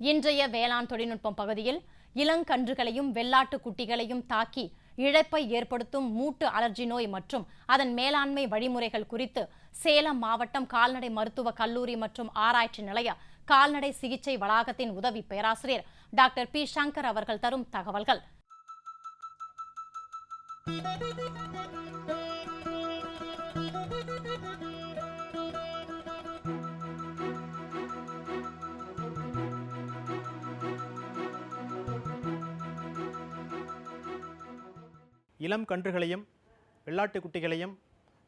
இன்றைய வேளாண் தொழில்நுட்பம் பகுதியில் இளங்கன்றுகளையும் வெள்ளாட்டு குட்டிகளையும் தாக்கி இழப்பை ஏற்படுத்தும் மூட்டு அலர்ஜி நோய் மற்றும் அதன் மேலாண்மை வழிமுறைகள் குறித்து சேலம் மாவட்டம் கால்நடை மருத்துவ கல்லூரி மற்றும் ஆராய்ச்சி நிலைய கால்நடை சிகிச்சை வளாகத்தின் உதவி பேராசிரியர் டாக்டர் பி. சங்கர் அவர்கள் தரும் தகவல்கள். இளம் கன்றுகளையும் வெள்ளாட்டு குட்டிகளையும்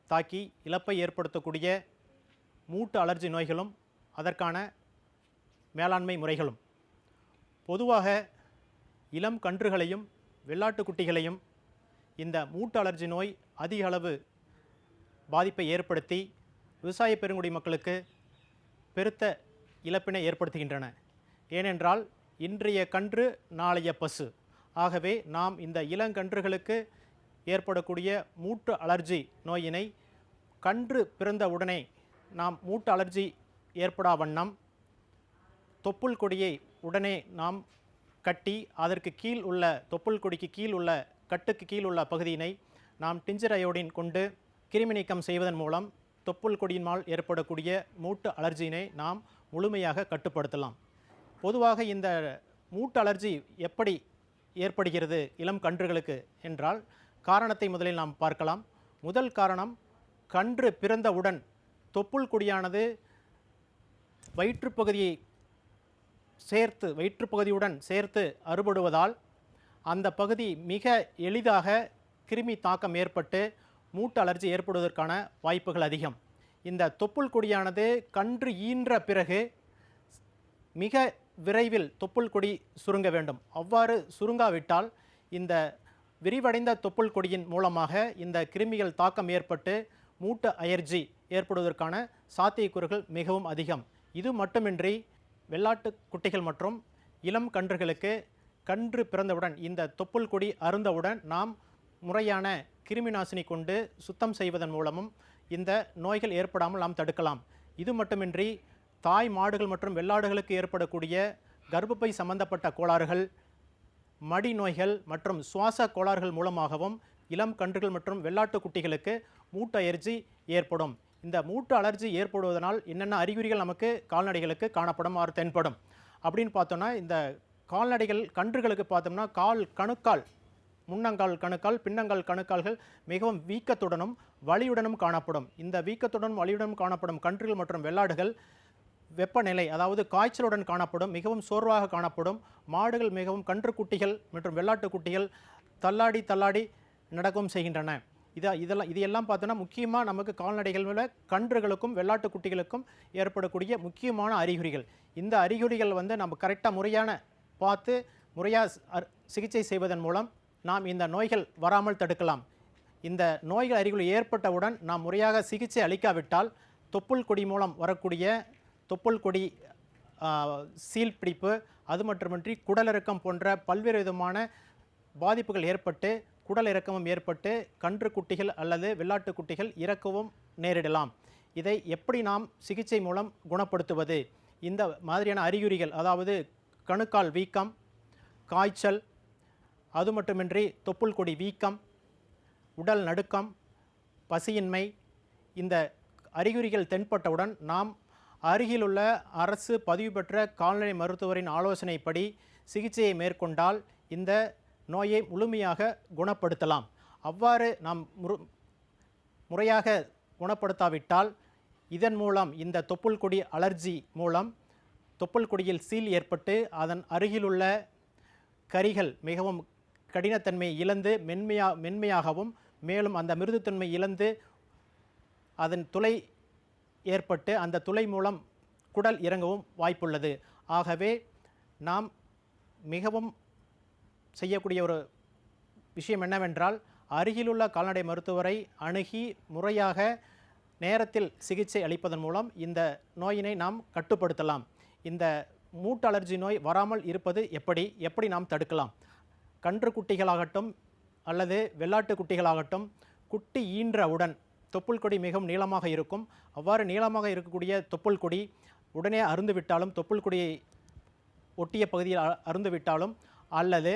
தாக்கி இழப்பை ஏற்படுத்தக்கூடிய மூட்டு அலர்ஜி நோய்களும் அதற்கான மேலாண்மை முறைகளும். பொதுவாக இளம் கன்றுகளையும் வெள்ளாட்டு குட்டிகளையும் இந்த மூட்டு அலர்ஜி நோய் அதிக அளவு பாதிப்பை ஏற்படுத்தி விவசாய பெருங்குடி மக்களுக்கு பெருத்த இழப்பினை ஏற்படுத்துகின்றன. ஏனென்றால் இன்றைய கன்று நாளைய பசு. ஆகவே நாம் இந்த இளங்கன்றுகளுக்கு ஏற்படக்கூடிய மூட்டு அலர்ஜி நோயினை கன்று பிறந்த உடனே நாம் மூட்டு அலர்ஜி ஏற்படா வண்ணம் தொப்புள் கொடியை உடனே நாம் கட்டி அதற்கு கீழ் உள்ள தொப்புள் கொடிக்கு கீழ் உள்ள கட்டுக்கு கீழ் உள்ள பகுதியினை நாம் டிஞ்சர் அயோடின் கொண்டு கிருமி நீக்கம் செய்வதன் மூலம் தொப்புள் கொடியினால் ஏற்படக்கூடிய மூட்டு அலர்ஜியினை நாம் முழுமையாக கட்டுப்படுத்தலாம். பொதுவாக இந்த மூட்டு அலர்ஜி எப்படி ஏற்படுகிறது இளம் கன்றுகளுக்கு என்றால் காரணத்தை முதலில் நாம் பார்க்கலாம். முதல் காரணம் கன்று பிறந்தவுடன் தொப்புள் கொடியானது வயிற்றுப்பகுதியை சேர்த்து வயிற்றுப்பகுதியுடன் சேர்த்து அறுபடுவதால் அந்த பகுதி மிக எளிதாக கிருமி தாக்கம் ஏற்பட்டு மூட்டு அலர்ஜி ஏற்படுவதற்கான வாய்ப்புகள் அதிகம். இந்த தொப்புள் கொடியானது கன்று ஈன்ற பிறகு மிக விரைவில் தொப்புள் கொடி சுருங்க வேண்டும். அவ்வாறு சுருங்காவிட்டால் இந்த விரிவடைந்த தொப்புள் கொடியின் மூலமாக இந்த கிருமிகள் தாக்கம் ஏற்பட்டு மூட்டு அயர்ஜி ஏற்படுவதற்கான சாத்தியக்கூறுகள் மிகவும் அதிகம். இது மட்டுமின்றி வெள்ளாட்டு குட்டிகள் மற்றும் இளம் கன்றுகளுக்கு கன்று பிறந்தவுடன் இந்த தொப்புள் கொடி அருந்தவுடன் நாம் முறையான கிருமிநாசினி கொண்டு சுத்தம் செய்வதன் மூலமும் இந்த நோய்கள் ஏற்படாமல் நாம் தடுக்கலாம். இது மட்டுமின்றி தாய் மாடுகள் மற்றும் வெள்ளாடுகளுக்கு ஏற்படக்கூடிய கர்ப்பப்பை சம்பந்தப்பட்ட கோளாறுகள் மடி நோய்கள் மற்றும் சுவாச கோளாறுகள் மூலமாகவும் இளம் கன்றுகள் மற்றும் வெள்ளாட்டு குட்டிகளுக்கு மூட்டு அலர்ஜி ஏற்படும். இந்த மூட்டு அலர்ஜி ஏற்படுவதனால் என்னென்ன அறிகுறிகள் நமக்கு கால்நடைகளுக்கு காணப்படும் ஆறு தென்படும். அப்படின்னு பார்த்தோன்னா இந்த கால்நடைகள் கன்றுகளுக்கு பார்த்தோம்னா கால் கணுக்கால் முன்னங்கால் கணுக்கால் பின்னங்கால் கணுக்கால்கள் மிகவும் வீக்கத்துடனும் வலியுடனும் காணப்படும். இந்த வீக்கத்துடனும் வலியுடனும் காணப்படும் கன்றுகள் மற்றும் வெள்ளாடுகள் வெப்பநிலை அதாவது காய்ச்சலுடன் காணப்படும் மிகவும் சோர்வாக காணப்படும் மாடுகள் மிகவும் கன்றுக்குட்டிகள் மற்றும் வெள்ளாட்டு குட்டிகள் தள்ளாடி தள்ளாடி நடக்கவும் செய்கின்றன. இதை இதெல்லாம் இதையெல்லாம் பார்த்தோன்னா முக்கியமாக நமக்கு கால்நடைகளில் கன்றுகளுக்கும் வெள்ளாட்டு குட்டிகளுக்கும் ஏற்படக்கூடிய முக்கியமான அறிகுறிகள். இந்த அறிகுறிகள் வந்து நம்ம கரெக்டாக முறையான பார்த்து முறையாக சிகிச்சை செய்வதன் மூலம் நாம் இந்த நோய்கள் வராமல் தடுக்கலாம். இந்த நோய்கள் அறிகுறி ஏற்பட்டவுடன் நாம் முறையாக சிகிச்சை அளிக்காவிட்டால் தொப்புள் கொடி மூலம் வரக்கூடிய தொப்புள் கொடி சீல் பிடிப்பு அது மட்டுமின்றி குடலிறக்கம் போன்ற பல்வேறு விதமான பாதிப்புகள் ஏற்பட்டு குடல் இறக்கமும் ஏற்பட்டு கன்று குட்டிகள் அல்லது வெள்ளாட்டு குட்டிகள் இறக்கவும் நேரிடலாம். இதை எப்படி நாம் சிகிச்சை மூலம் குணப்படுத்துவது? இந்த மாதிரியான அறிகுறிகள் அதாவது கணுக்கால் வீக்கம் காய்ச்சல் அது மட்டுமின்றி தொப்புள் கொடி வீக்கம் உடல் நடுக்கம் பசியின்மை இந்த அறிகுறிகள் தென்பட்டவுடன் நாம் அருகிலுள்ள அரசு பதிவு பெற்ற கால்நடை மருத்துவரின் ஆலோசனைப்படி சிகிச்சையை மேற்கொண்டால் இந்த நோயை முழுமையாக குணப்படுத்தலாம். அவ்வாறு நாம் முரு முறையாக குணப்படுத்தாவிட்டால் இதன் மூலம் இந்த தொப்புள் கொடி அலர்ஜி மூலம் தொப்புள் கொடியில் சீல் ஏற்பட்டு அதன் அருகிலுள்ள கரிகள் மிகவும் கடினத்தன்மை இழந்து மென்மையா மென்மையாகவும் மேலும் அந்த மிருதுத்தன்மை இழந்து அதன் துளை ஏற்பட்டு அந்த துளை மூலம் குடல் இறங்கவும் வாய்ப்புள்ளது. ஆகவே நாம் மிகவும் செய்யக்கூடிய ஒரு விஷயம் என்னவென்றால் அருகிலுள்ள கால்நடை மருத்துவரை அணுகி முறையாக நேரத்தில் சிகிச்சை அளிப்பதன் மூலம் இந்த நோயினை நாம் கட்டுப்படுத்தலாம். இந்த மூட்டு அலர்ஜி நோய் வராமல் இருப்பது எப்படி? எப்படி நாம் தடுக்கலாம்? கன்று குட்டிகளாகட்டும் அல்லது வெள்ளாட்டு குட்டிகளாகட்டும் குட்டி ஈன்றவுடன் தொப்புள் கொடி மிகவும் நீளமாக இருக்கும். அவ்வாறு நீளமாக இருக்கக்கூடிய தொப்புள் கொடி உடனே அருந்துவிட்டாலும் தொப்புள் கொடியை ஒட்டிய பகுதியில் அ- அருந்துவிட்டாலும் அல்லது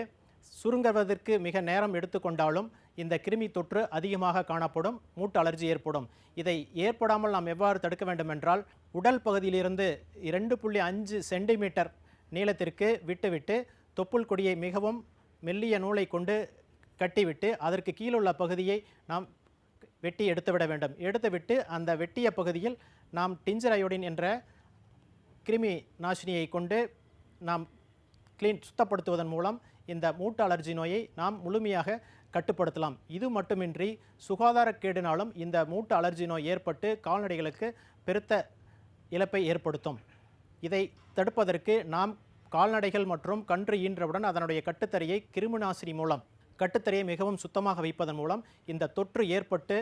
சுருங்குவதற்கு மிக நேரம் எடுத்துக்கொண்டாலும் இந்த கிருமி தொற்று அதிகமாக காணப்படும் மூட்டு அலர்ஜி ஏற்படும். இதை ஏற்படாமல் நாம் எவ்வாறு தடுக்க வேண்டுமென்றால் உடல் பகுதியிலிருந்து இரண்டு புள்ளி அஞ்சு சென்டிமீட்டர் நீளத்திற்கு விட்டுவிட்டு தொப்புள் கொடியை மிகவும் மெல்லிய நூலை கொண்டு கட்டிவிட்டு அதற்கு கீழுள்ள பகுதியை நாம் வெட்டி எடுத்துவிட வேண்டும். எடுத்துவிட்டு அந்த வெட்டிய பகுதியில் நாம் டிஞ்சர் அயோடின் என்ற கிருமி நாசினியை கொண்டு நாம் கிளீன் சுத்தப்படுத்துவதன் மூலம் இந்த மூட்டு அலர்ஜி நோயை நாம் முழுமையாக கட்டுப்படுத்தலாம். இது மட்டுமின்றி சுகாதாரக்கேடினாலும் இந்த மூட்டு அலர்ஜி நோய் ஏற்பட்டு கால்நடைகளுக்கு பெருத்த இழப்பை ஏற்படுத்தும். இதை தடுப்பதற்கு நாம் கால்நடைகள் மற்றும் கன்று ஈன்றவுடன் அதனுடைய கட்டுத்தரையை கிருமிநாசினி மூலம் கட்டுத்தரையை மிகவும் சுத்தமாக வைப்பதன் மூலம் இந்த தொற்று ஏற்பட்டு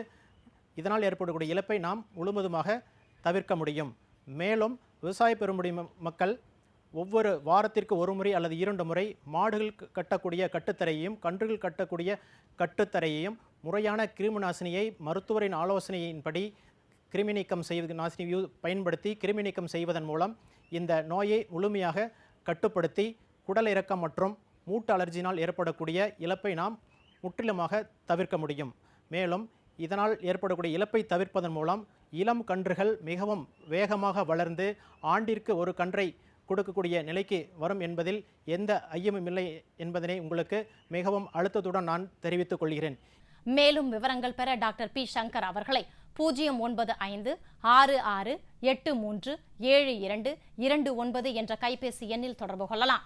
இதனால் ஏற்படக்கூடிய இழப்பை நாம் முழுவதுமாக தவிர்க்க முடியும். மேலும் விவசாய பெருமுடி மக்கள் ஒவ்வொரு வாரத்திற்கு ஒரு முறை அல்லது இரண்டு முறை மாடுகள் கட்டக்கூடிய கட்டுத்தரையையும் கன்றுகள் கட்டக்கூடிய கட்டுத்தரையையும் முறையான கிருமி நாசினியை மருத்துவரின் ஆலோசனையின்படி கிருமி நீக்கம் செய்வது நாசினி பயன்படுத்தி கிருமி நீக்கம் செய்வதன் மூலம் இந்த நோயை முழுமையாக கட்டுப்படுத்தி குடல் இறக்கம் மற்றும் மூட்டு அலர்ஜினால் ஏற்படக்கூடிய இழப்பை நாம் முற்றிலுமாக தவிர்க்க முடியும். மேலும் இதனால் ஏற்படக்கூடிய இழப்பை தவிர்ப்பதன் மூலம் இளம் கன்றுகள் மிகவும் வேகமாக வளர்ந்து ஆண்டிற்கு ஒரு கன்றை கொடுக்கக்கூடிய நிலைக்கு வரும் என்பதில் எந்த ஐயமும் இல்லை என்பதனை உங்களுக்கு மிகவும் அழுத்தத்துடன் நான் தெரிவித்துக் கொள்கிறேன். மேலும் விவரங்கள் பெற டாக்டர் பி. சங்கர் அவர்களை பூஜ்ஜியம் ஒன்பது ஐந்து ஆறு ஆறு எட்டு மூன்று ஏழு இரண்டு இரண்டு ஒன்பது என்ற கைபேசி எண்ணில் தொடர்பு கொள்ளலாம்.